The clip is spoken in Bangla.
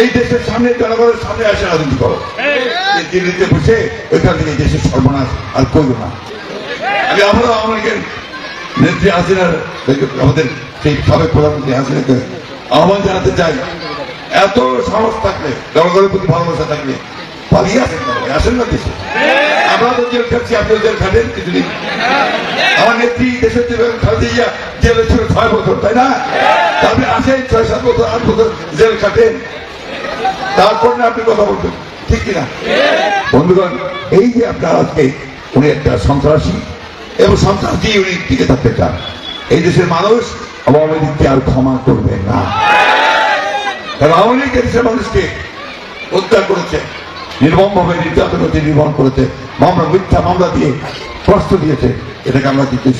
এই দেশের সামনে জনগণের সামনে আসে রাজনীতি করো। দিল্লিতে বসে ওইখান থেকে দেশের সর্বনাশ আর করবে না। আমি আবারও আমাদের নেত্রী হাসিনার আমাদের সেই সাবেক প্রধানমন্ত্রী হাসিনাকে আহ্বান জানাতে চাই। এত সাহস থাকলে জনগণের প্রতি ভালোবাসা থাকলে পালিয়ে আসেন না, আসেন না দেশে। আমরা তো জেল খাচ্ছি আপনি জেল খাটেন কিছুদিন। আমার নেত্রী দেশের যে খাতে ইয়া জেলে ছিল ছয় বছর তাই না? আপনি আসেন ছয় সাত বছর আট বছর জেল খাটেন। তারপর না আপনি কথা বলবেন। ঠিক কিনা? বন্ধুগণ, এই যে আপনার আজকে উনি একটা সন্ত্রাসী এবং সন্ত্রাসী উনি টিকে থাকতে চান, এই দেশের মানুষ আওয়ামী লীগকে আর ক্ষমা করবে না। কারণ আওয়ামী লীগ দেশের মানুষকে হত্যা করেছে, নির্মমভাবে নির্যাতন হচ্ছে, নির্মম করেছে, মামলা, মিথ্যা মামলা দিয়ে কষ্ট দিয়েছে, এটাকে আমরা দিতে